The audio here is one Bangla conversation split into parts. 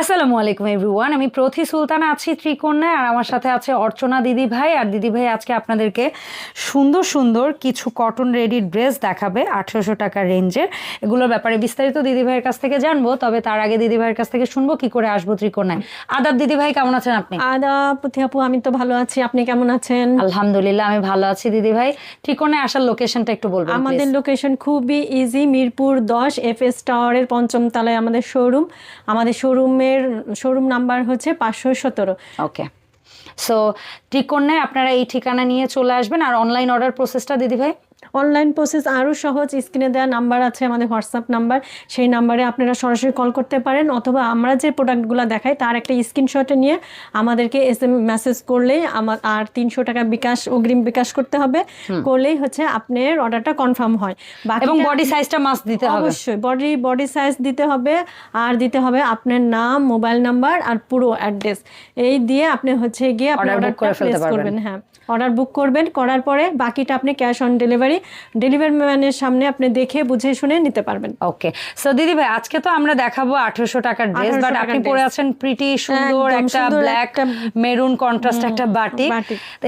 আসসালামু আলাইকুম এভরিওয়ান আমি প্রথি সুলতানা আছি ত্রিকন্যায় আর আমার সাথে আছে অর্চনা দিদি ভাই। আর দিদি ভাই আজকে আপনাদেরকে সুন্দর সুন্দর কিছু কটন রেডি ড্রেস দেখাবে আঠেরোশো টাকার রেঞ্জের এগুলোর ব্যাপারে বিস্তারিত দিদি ভাইয়ের কাছ থেকে জানব তবে তার আগে দিদি ভাইয়ের কাছ থেকে শুনব কি করে আসব ত্রিকোণায়। আদাব দিদি ভাই কেমন আছেন আপনি? আদাব পুথি আপু আমি তো ভালো আছি। আপনি কেমন আছেন? আলহামদুলিল্লাহ আমি ভালো আছি দিদি ভাই। ত্রিকোণায় আসার লোকেশনটা একটু বলব আমাদের লোকেশন খুবই ইজি মিরপুর দশ এফ এস টাওয়ারের পঞ্চম তলায় আমাদের শোরুম আমাদের শোরুমের, শোরুম নাম্বার হচ্ছে পাঁচশো সতেরো। ওকে সো ঠিক ত্রিকোণায় আপনারা এই ঠিকানা নিয়ে চলে আসবেন আর অনলাইন অর্ডার প্রসেসটা দিদি ভাই অনলাইন প্রসেস আরও সহজ স্ক্রিনে দেওয়া নাম্বার আছে আমাদের হোয়াটসঅ্যাপ নাম্বার সেই নাম্বারে আপনারা সরাসরি কল করতে পারেন অথবা আমরা যে প্রোডাক্টগুলো দেখাই তার একটা স্ক্রিনশটে নিয়ে আমাদেরকে এস এম মেসেজ করলেই আমার আর তিনশো টাকা বিকাশ অগ্রিম বিকাশ করতে হবে। করলেই হচ্ছে আপনার অর্ডারটা কনফার্ম হয়। এবং বডি সাইজটা মাস্ট দিতে হবে। অবশ্যই বডি বডি সাইজ দিতে হবে আর দিতে হবে আপনার নাম মোবাইল নাম্বার আর পুরো অ্যাড্রেস এই দিয়ে আপনি হচ্ছে গিয়ে আপনি Order book অর্ডারটা প্লেস। করবেন হ্যাঁ। অর্ডার বুক করবেন করার পরে বাকিটা আপনি ক্যাশ অন ডেলিভারি ডেলিভারি ম্যানের সামনে আপনি দেখে বুঝে শুনে নিতে পারবেন। ওকে। সো দিদি ভাই আজকে তো আমরা দেখাবো আঠারোশো টাকার ড্রেস 1800 বাট আপনি পরে আছেন প্রিটি সুন্দর একটা ব্ল্যাক মেরুন কন্ট্রাস্ট একটা বাটি।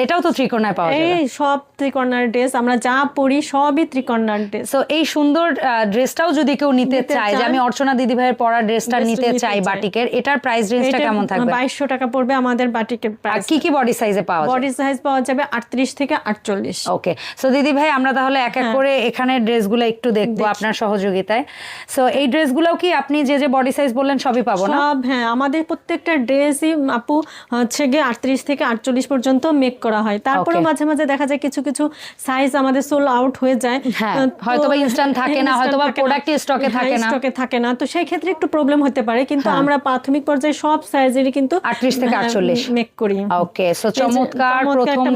এটাও তো ত্রিকোণায় পাওয়া যায় এই সব ত্রিকর্ণার ড্রেস আমরা যা পরি সবই ত্রিকর্ণার ড্রেস সো এই সুন্দর ড্রেসটাও যদি কেউ নিতে চায় যে আমি অর্চনা দিদি ভাইয়ের পরা ড্রেসটা নিতে চাই। বাটিকের এটার প্রাইস রেঞ্জটা কেমন থাকবে? বাইশশো টাকা পড়বে আমাদের বাটিকের প্রাইস কি কি বডি সাইজে পাওয়া যায়? বডি সাইজ পাওয়া যাবে আটত্রিশ থেকে আটচল্লিশ। ওকে সো দিদি ভাই আমরা তাহলে এক এক করে এখানে ড্রেসগুলো একটু দেখব আপনার সহযোগিতায়। সো এই ড্রেসগুলোও কি আপনি যে যে বডি সাইজ বললেন সবই পাবো না? সব হ্যাঁ আমাদের প্রত্যেকটা ড্রেসই আপু হচ্ছে গিয়ে আটত্রিশ থেকে আটচল্লিশ পর্যন্ত মেক করা হয়। তারপরে মাঝে মাঝে দেখা যায় কিছু কিছু সাইজ আমাদের সোল আউট হয়ে যায়। হ্যাঁ, আহ, তো- হয়তোবা instant থাকে না, instant হয়তোবা থাকে না। product ই stock এ হ্যাঁ, থাকে না। stock এ থাকে না। তো সেই ক্ষেত্রে একটু প্রবলেম হতে পারে। কিন্তু আমরা প্রাথমিক পর্যায়ে সব সাইজেরই কিন্তু 38 থেকে 48 মেক করি। ওকে সো চমৎকার চমৎকার প্রথম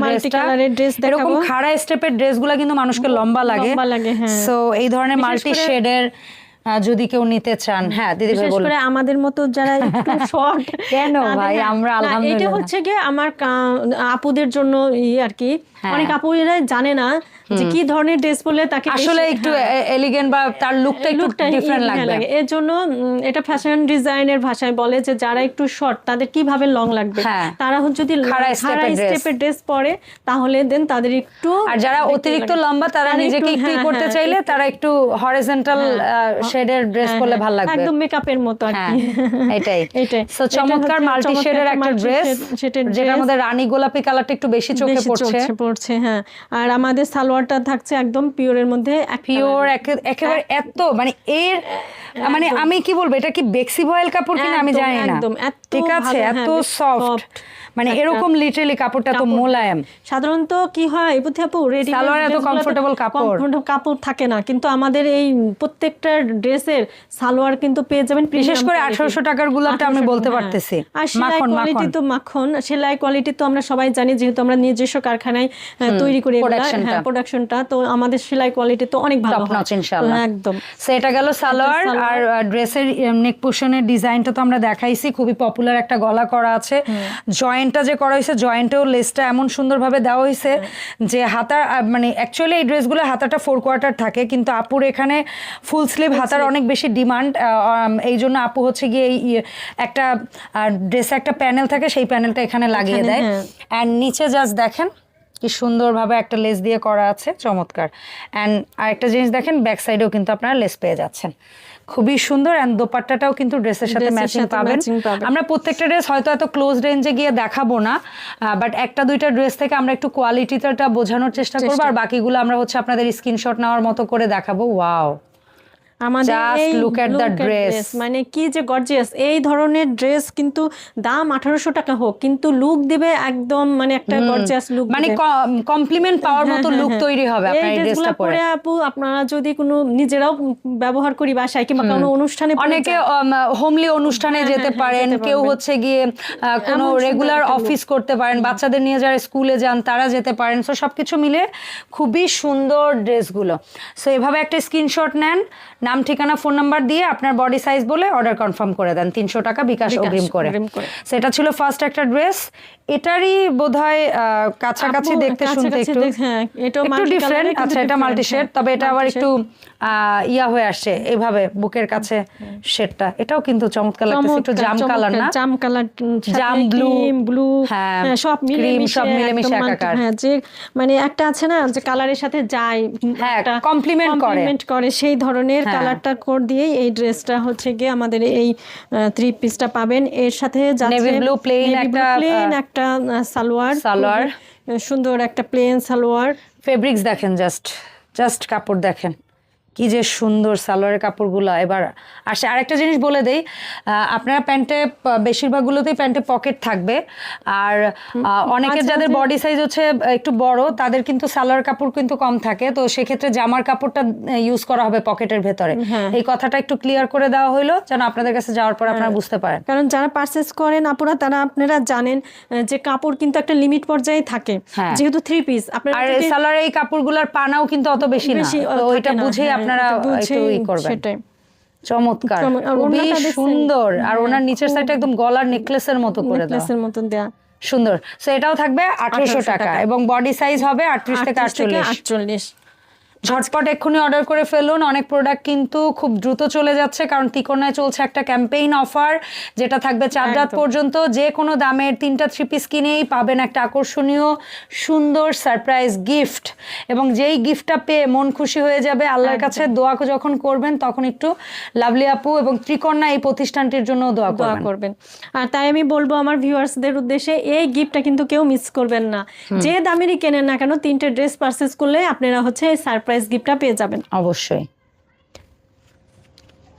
এরকম খাড়া স্টেপের ড্রেসগুলো কিন্তু মানুষকে লম্বা লাগে লাগে, হ্যাঁ। সো এই ধরনের মাল্টি শেডের যদি কেউ নিতে চান হ্যাঁ দিদি বিশেষ করে আমাদের মতো যারা একটু শর্ট কেন ভাই? আমরা এটা হচ্ছে গিয়ে আমার আপুদের জন্য ই আর কি হ্যাঁ। অনেক আপুরা জানে না যে কি ধরনের ড্রেস পরলে তাকে আসলে একটু হ্যাঁ, এলিগেন্ট বা তার লুকটা একটু ডিফারেন্ট হ্যাঁ লাগবে। এর জন্য এটা ফ্যাশন ডিজাইনের ভাষায় বলে যে যারা একটু শর্ট তাদের কীভাবে লং লাগবে? হ্যাঁ। তারা যদি খাড়া। স্টেপের ড্রেস পরে তাহলে দেন তাদের একটু আর যারা অতিরিক্ত লম্বা তারা নিজেকে একটু করতে চাইলে তারা একটু হরিজন্টাল শেডের ড্রেস পরলে ভালো লাগবে। একদম মেকআপের মতো আর কি। এটাই। এটাই। সো চমৎকার মাল্টি শেডের একটা ড্রেস যেটার মধ্যে রানী গোলাপি কালারটা একটু বেশি চোখে পড়ছে। পড়ছে হ্যাঁ। আর আমাদের সালোয়ারটা থাকছে একদম পিওরের মধ্যে পিওর একেবারে এত মানে এর মানে আমি কি বলব এটা কি বেক্সি ভয়েল কাপড় কিনা আমি জানি না। একদম, এত ঠিক আছে এত হ্যাঁ, সফট মানে এরকম লিটারালি কাপড়টা তো মোলায়েম। সাধারণত কি হয় বুদ্ধি আপু ready-made সালোয়ারে এত comfortable কাপড়। কাপড় থাকে না কিন্তু আমাদের এই প্রত্যেকটা ড্রেসের সালোয়ার কিন্তু পেয়ে যাবেন বিশেষ করে quality। আঠারোশো টাকার গুলাবটা আমি বলতে হ্যাঁ। পারতেছি। মাখন কোয়ালিটি তো মাখন সেলাই কোয়ালিটি তো আমরা সবাই জানি যেহেতু আমরা নিজস্ব কারখানায় তৈরি করি এগুলা, হ্যাঁ তো আমাদের সেলাই কোয়ালিটি তো অনেক ভালো নচ ইনশাআল্লাহ। একদম। সো এটা গেল সালোয়ার। আর ড্রেসের নেক পোর্শনের ডিজাইনটা তো আমরা দেখাইছি। খুবই পপুলার একটা গলা করা আছে। জয়েন্টটা যে করা হয়েছে জয়েন্টেও লেসটা এমন সুন্দরভাবে দেওয়া হয়েছে যে হাতার মানে অ্যাকচুয়ালি এই ড্রেসগুলো হাতাটা ফোর কোয়ার্টার থাকে কিন্তু আপুর এখানে ফুল স্লিভ হাতার অনেক বেশি ডিমান্ড এই জন্য আপু হচ্ছে গিয়ে এই ইয়ে, একটা ড্রেসে একটা প্যানেল থাকে সেই প্যানেলটা এখানে লাগিয়ে দেয়। অ্যান্ড নিচে জাস্ট দেখেন কি সুন্দরভাবে একটা লেস দিয়ে করা আছে চমৎকার। অ্যান্ড আরেকটা জিনিস দেখেন ব্যাক সাইডেও কিন্তু আপনারা লেস পেয়ে যাচ্ছেন। খুবই সুন্দর অ্যান্ড দোপাট্টাটাও কিন্তু ড্রেসের সাথে ম্যাচিং পাবেন। আমরা প্রত্যেকটা ড্রেস হয়তো এত ক্লোজ রেঞ্জে গিয়ে দেখাবো না বাট একটা দুইটা ড্রেস থেকে আমরা একটু কোয়ালিটিটা বোঝানোর চেষ্টা করব। আর বাকিগুলো আমরা হচ্ছে আপনাদের স্ক্রিনশট নেওয়ার মতো করে দেখাবো। ওয়াও আমাদের dress. মানে কি যে গর্জিয়াস এই ধরনের ড্রেস কিন্তু দাম আঠারোশো টাকা হোক কিন্তু লুক দিবে একদম মানে একটা গর্জিয়াস লুক মানে কমপ্লিমেন্ট পাওয়ার মতো লুক তৈরি হবে আপনার এই ড্রেসটা পরে। আপু আপনারা যদি কোনো নিজেরাও ব্যবহার করি বাসায় কিংবা কোনো অনুষ্ঠানে অনেকে হোমলি অনুষ্ঠানে হ্যাঁ, যেতে হ্যাঁ, পারেন কেউ হচ্ছে গিয়ে কোনো রেগুলার অফিস করতে পারেন বাচ্চাদের নিয়ে যারা স্কুলে যান তারা যেতে পারেন। সো সবকিছু মিলে খুবই সুন্দর ড্রেসগুলো সো এভাবে একটা স্ক্রিনশট নেন নাম ঠিকানা ফোন নাম্বার দিয়ে আপনার বডি সাইজ বলে অর্ডার কনফার্ম করে দেন তিনশো টাকা বিকাশ অগ্রিম করে। সেটা ছিল ফার্স্ট একটা ড্রেস এটারই বোধহয় কাছাকাছি দেখতে শুনতে একটু হ্যাঁ, একটু ডিফারেন্ট আচ্ছা এটা মাল্টি শেড হ্যাঁ, তবে এটা আবার একটু ইয়া হয়ে আসছে এইভাবে বুকের কাছে শেডটা এটাও কিন্তু চমৎকার লাগতেছে একটু জাম কালার না জাম কালার জাম blue, ব্লু হ্যাঁ, সব মিলে মিশে সব মিলেমিশে একদম একাকার। হ্যাঁ যে মানে একটা আছে না যে কালারের সাথে যায় হ্যাঁ, complement করে। কমপ্লিমেন্ট করে সেই ধরনের হ্যাঁ। কালারটা কোড দিয়েই এই ড্রেসটা হচ্ছে গিয়ে আমাদের এই থ্রি পিসটা পাবেন এর সাথে blue plain একটা, প্লেন আহ, একটা সালোয়ার সালোয়ার। সুন্দর একটা প্লেন সালোয়ার ফেব্রিক্স দেখেন জাস্ট জাস্ট কাপড় দেখেন কি যে সুন্দর সালোয়ারের কাপড়গুলো। এবার আসে আরেকটা জিনিস বলে দেই আপনারা প্যান্টে বেশিরভাগগুলোতেই প্যান্টে পকেট থাকবে। আর অনেকের যাদের বডি সাইজ হচ্ছে একটু বড় তাদের কিন্তু সালোয়ার কাপড় কিন্তু কম থাকে। তো সেক্ষেত্রে জামার কাপড়টা ইউজ করা হবে পকেটের ভেতরে। হ্যাঁ। এই কথাটা একটু ক্লিয়ার করে দেওয়া হলো যেন আপনাদের কাছে যাওয়ার পর আপনারা বুঝতে পারেন। কারণ যারা পারচেস করেন আপনারা তারা আপনারা জানেন যে কাপড় কিন্তু একটা লিমিট পর্যায়ে থাকে। হ্যাঁ। যেহেতু থ্রি পিস আপনার সালোয়ারের এই কাপড়গুলোর পানাও কিন্তু অত বেশি না। বেশি, ওইটা বুঝেই হ্যাঁ, আপনারা একটু ই করবেন। সেটাই। চমৎকার। চমৎ- খুবই সুন্দর। আর হ্যাঁ, ওনার নিচের সাইডটা একদম গলার নেকলেসের মতো করে নেকলেসের মতন দেয়া। সুন্দর। সো এটাও থাকবে আঠারোশো টাকা টাকা। এবং বডি সাইজ হবে আটত্রিশ থেকে আটচল্লিশ। আটচল্লিশ। ঝটপট এক্ষুনি অর্ডার করে ফেলুন। অনেক প্রোডাক্ট কিন্তু খুব দ্রুত চলে যাচ্ছে কারণ তিকোনায় চলছে একটা ক্যাম্পেইন অফার যেটা থাকবে চার রাত পর্যন্ত। যে কোনো দামের তিনটা থ্রি পিস কিনেই পাবেন একটা আকর্ষণীয় সুন্দর সারপ্রাইজ গিফট এবং যেই গিফটটা পেয়ে মন খুশি হয়ে যাবে আল্লাহর কাছে দোয়া যখন করবেন তখন একটু লাভলি আপু এবং ত্রিকন্যা এই প্রতিষ্ঠানটির জন্য দোয়া দোয়া করবেন। আর তাই আমি বলব আমার ভিউয়ার্সদের উদ্দেশ্যে এই গিফটটা কিন্তু কেউ মিস করবেন না। যে দামেরই কেনেন না কেন তিনটে ড্রেস পারচেস করলে আপনারা হচ্ছে এই সারপ্রাইজ গিফটটা পেয়ে যাবেন। অবশ্যই।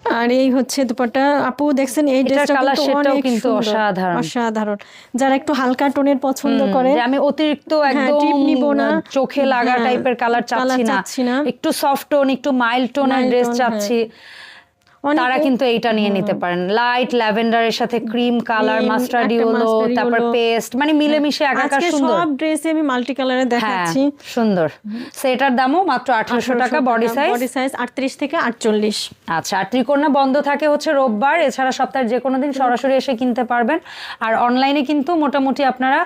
আর এই হচ্ছে দুপাটা আপু দেখছেন এই ড্রেসটা কিন্তু অসাধারণ। অসাধারণ। যারা একটু হালকা টোনের পছন্দ করে আমি অতিরিক্ত হ্যাঁ, একদম টিপ নিবো না। চোখে লাগা হ্যাঁ, টাইপের কালার colour চাচ্ছি না। একটু সফট টোন একটু মাইল্ড টোনের ড্রেস চাচ্ছি। অনেকে- তারা কিন্তু এইটা নিয়ে নিতে পারেন। লাইট ল্যাভেন্ডারের সাথে ক্রিম কালার মাস্টার্ড ইয়েলো তারপর পেস্ট মানে মিলেমিশে একাকার আজকে সুন্দর। সব ড্রেসে আমি মাল্টি কালারে হ্যাঁ দেখাচ্ছি। সুন্দর। সেটার দামও মাত্র আঠারোশো টাকা বডি সাইজ বডি সাইজ আটত্রিশ থেকে আটচল্লিশ। আচ্ছা আর ত্রিকোণা বন্ধ থাকে হচ্ছে রোববার এছাড়া সপ্তাহের যে কোনো দিন সরাসরি এসে কিনতে পারবেন। আর অনলাইনে কিন্তু মোটামুটি আপনারা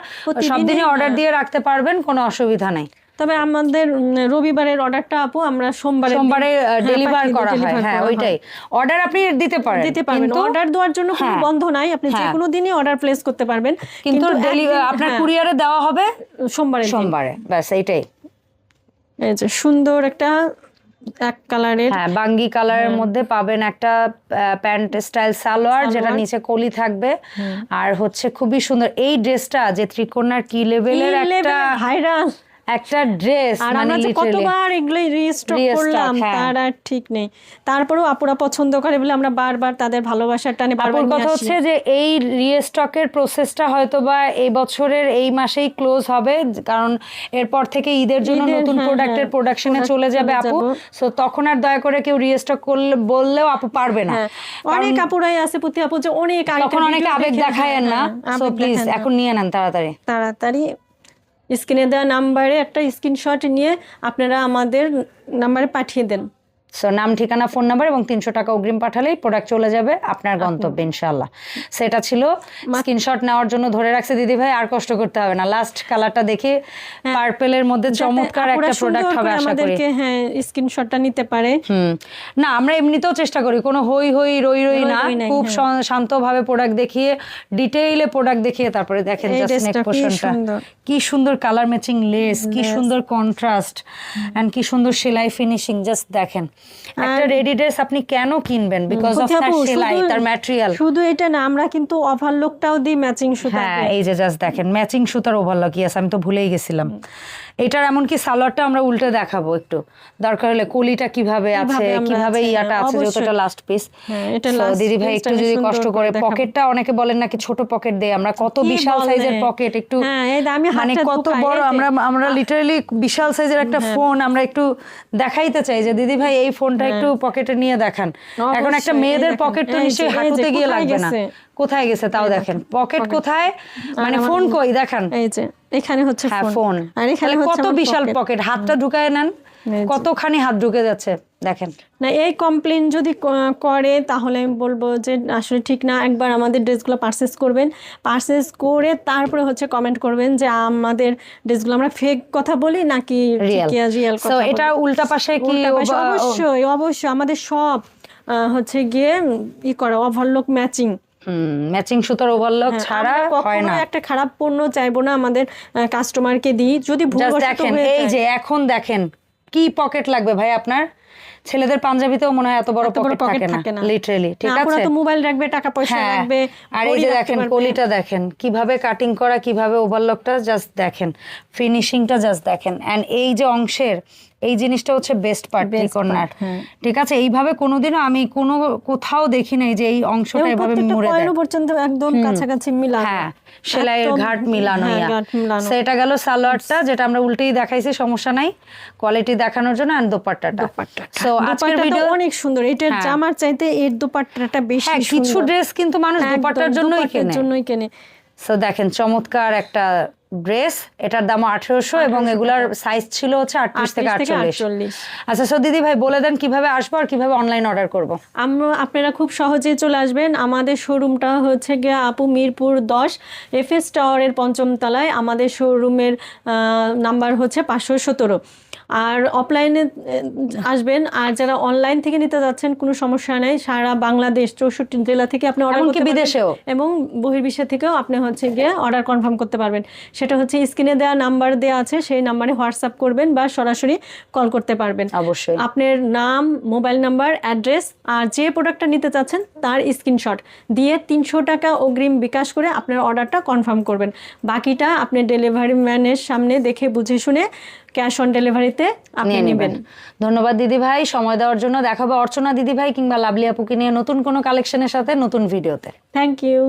সব দিনই অর্ডার হ্যাঁ। দিয়ে রাখতে পারবেন কোনো অসুবিধা নেই। তবে আমাদের রবিবারের অর্ডারটা আপু আমরা সোমবারে সোমবারে ডেলিভার করা হয়। হ্যাঁ ওইটাই। অর্ডার আপনি দিতে পারেন দিতে পারবেন। অর্ডার দেওয়ার জন্য কোনো হ্যাঁ। বন্ধ নাই আপনি যে হ্যাঁ। কোনো দিনই অর্ডার প্লেস করতে পারবেন। কিন্তু আপনার হ্যাঁ, কুরিয়ারে দেওয়া হবে সোমবারে সোমবারে। ব্যাস এইটাই। এই যে সুন্দর একটা এক কালারের হ্যাঁ বাঙ্গি কালারের মধ্যে পাবেন একটা প্যান্ট স্টাইল সালোয়ার যেটা নিচে কলি থাকবে। আর হচ্ছে খুবই সুন্দর। এই ড্রেসটা যে ত্রিকোণার কি লেভেলের একটা ভাইরাল একটা ড্রেস আর মানে আমরা যে কতবার এগুলো রিস্টক করলাম হ্যাঁ। তার আর ঠিক নেই। তারপরেও আপুরা পছন্দ করে বলে আমরা বারবার তাদের ভালোবাসার টানে বারবার কথা হচ্ছে যে এই রিস্টকের প্রসেসটা হয়তো বা এই বছরের এই মাসেই ক্লোজ হবে কারণ এরপর থেকে ঈদের জন্য নতুন হ্যাঁ, প্রোডাক্টের হ্যাঁ, প্রোডাকশনে চলে যাবে আপু। সো তখন আর দয়া করে কেউ রিস্টক করলে বললেও আপু পারবে না। হ্যাঁ, অনেক আপুরাই আছে প্রতি আপু যে অনেক তখন অনেক আবেগ দেখায় না। হ্যাঁ, সো প্লিজ এখন নিয়ে নেন তাড়াতাড়ি। তাড়াতাড়ি স্ক্রিনে দেওয়া নাম্বারে একটা স্ক্রিনশট নিয়ে আপনারা আমাদের নাম্বারে পাঠিয়ে দেন। সো নাম ঠিকানা ফোন নাম্বার এবং তিনশো টাকা অগ্রিম পাঠালেই প্রোডাক্ট চলে যাবে আপনার গন্তব্যে ইনশাল্লাহ সেটা ছিল স্ক্রিনশট নেওয়ার জন্য ধরে রাখছে দিদি ভাই আর কষ্ট করতে হবে না। লাস্ট কালারটা দেখে পার্পেলের মধ্যে চমৎকার। একটা প্রোডাক্ট হবে আশা করি। হ্যাঁ স্ক্রিনশটটা নিতে পারে। হুম। না আমরা এমনিতেও চেষ্টা করি কোনো হই হই রই রই না। খুব হ্যাঁ। শান্তভাবে প্রোডাক্ট দেখিয়ে ডিটেইলে প্রোডাক্ট দেখিয়ে তারপরে দেখেন জাস্ট নেক সুন্দর। কি সুন্দর কালার ম্যাচিং লেস কি সুন্দর কন্ট্রাস্ট এন্ড কি সুন্দর সেলাই ফিনিশিং জাস্ট দেখেন। একটা রেডি ড্রেস আপনি কেন কিনবেন? বিকজ অফ তার সেলাই তার ম্যাটেরিয়াল শুধু এটা না আমরা কিন্তু ওভারলুকটাও দিই ম্যাচিং সুতা হ্যাঁ এই যে জাস্ট দেখেন ম্যাচিং সুতার ওভারলক আছে আমি তো ভুলেই গেছিলাম। এটার এমনকি সালোয়ারটা আমরা উল্টে দেখাবো একটু। দরকার হলে কলিটা কীভাবে আছে কীভাবে ইয়াটা হ্যাঁ, আছে যেহেতু এটা লাস্ট পিস হ্যাঁ, দিদি ভাই একটু যদি কষ্ট করে পকেটটা অনেকে বলেন নাকি ছোট পকেট দেয় আমরা কত বিশাল সাইজের পকেট একটু হ্যাঁ, মানে কত বড় আমরা আমরা লিটারালি বিশাল সাইজের একটা ফোন আমরা একটু দেখাইতে চাই যে দিদি ভাই এই ফোনটা একটু পকেটে নিয়ে দেখান। এখন একটা মেয়েদের পকেট তো নিশ্চয়ই হাঁটুতে গিয়ে লাগবে না। কোথায় গেছে তাও দেখেন। পকেট কোথায়? মানে ফোন কই? দেখান। এই যে এখানে হচ্ছে হ্যাঁ ফোন ফোন আর এখানে হচ্ছে কত বিশাল পকেট হাতটা ঢুকায় নেন। কতখানি হাত ঢুকে যাচ্ছে? দেখেন। না এই কমপ্লেন যদি করে তাহলে আমি বলব যে আসলে ঠিক না। একবার আমাদের ড্রেসগুলো পারচেস করবেন। পারচেস করে তারপরে হচ্ছে কমেন্ট করবেন যে আমাদের ড্রেসগুলো আমরা ফেক কথা বলি নাকি রিয়েল কথা এটা উল্টা পাশে কি অবশ্যই অবশ্যই। আমাদের সব হচ্ছে গিয়ে ই করা ওভারলোক ম্যাচিং ম্যাচিং সুতার ওভারলক ছাড়া হয় না। একটা খারাপ পণ্য চাইব না আমাদের কাস্টমারকে দিই। যদি দেখেন এই যে এখন দেখেন কি পকেট লাগবে ভাই আপনার? ছেলেদের পাঞ্জাবিতেও মনে হয় এত বড় পকেট থাকে না। লিটারেলি ঠিক আছে? তো মোবাইল রাখবে টাকা পয়সা হ্যাঁ রাখবে আর এই যে দেখেন। কলিটা দেখেন কীভাবে কাটিং করা কীভাবে ওভারলকটা জাস্ট দেখেন ফিনিশিংটা জাস্ট দেখেন। এন্ড এই যে অংশের এই জিনিসটা হচ্ছে বেস্ট পার্ট হ্যাঁ। ঠিক আছে? এইভাবে কোনোদিনও আমি কোনো কোথাও দেখি নাই যে এই অংশটা এভাবে মুড়ে দেয়। পর্যন্ত একদম কাছাকাছি মিলানো। হ্যাঁ সেলাইয়ের ঘাট মিলানো হ্যাঁ। ঘাট মিলানো। So, গেল সালোয়ারটা যেটা আমরা উল্টেই দেখাইছি সমস্যা নাই। কোয়ালিটি দেখানোর জন্য আর দোপাট্টাটা। সো আজকের ভিডিও অনেক সুন্দর। এটার হ্যাঁ। জামার চাইতে এর দোপাট্টাটা বেশি হ্যাঁ কিছু ড্রেস কিন্তু মানুষ দোপাট্টার জন্যই কেনে। জন্যই কেনে। সো দেখেন চমৎকার একটা ড্রেস এটার দাম আঠেরোশো এবং এগুলার সাইজ ছিল হচ্ছে আটত্রিশ থেকে 38 আটচল্লিশ। আচ্ছা সো দিদি ভাই বলে দেন কীভাবে আসব আর কীভাবে অনলাইন অর্ডার করব? আমরা আপনারা খুব সহজে চলে আসবেন। আমাদের শোরুমটা হচ্ছে গিয়ে আপু মিরপুর দশ এফএস টাওয়ারের পঞ্চম তলায় আমাদের শোরুমের নাম্বার হচ্ছে পাঁচশো সতেরো। আর অফলাইনে আসবেন। আর যারা অনলাইন থেকে নিতে যাচ্ছেন কোনো সমস্যা নেই। সারা বাংলাদেশ চৌষট্টি জেলা থেকে আপনি অর্ডার করতে বিদেশেও? এবং বহির্বিশ্ব থেকেও আপনি হচ্ছে গিয়ে অর্ডার কনফার্ম করতে পারবেন। সেটা হচ্ছে স্ক্রিনে দেওয়া নাম্বার দেওয়া আছে সেই নাম্বারে হোয়াটসঅ্যাপ করবেন বা সরাসরি কল করতে পারবেন। অবশ্যই। আপনার নাম মোবাইল নাম্বার অ্যাড্রেস আর যে প্রোডাক্টটা নিতে চাচ্ছেন তার স্ক্রিনশট দিয়ে তিনশো টাকা অগ্রিম বিকাশ করে আপনার অর্ডারটা কনফার্ম করবেন। বাকিটা আপনি ডেলিভারি ম্যানের সামনে দেখে বুঝে শুনে ক্যাশ অন ডেলিভারিতে আপনি নিয়ে নেবেন। নেবেন। ধন্যবাদ দিদি ভাই সময় দেওয়ার জন্য দেখাবো অর্চনা দিদি ভাই কিংবা লাভলি আপুকে নিয়ে নতুন কোনো কালেকশনের সাথে নতুন ভিডিওতে থ্যাংক ইউ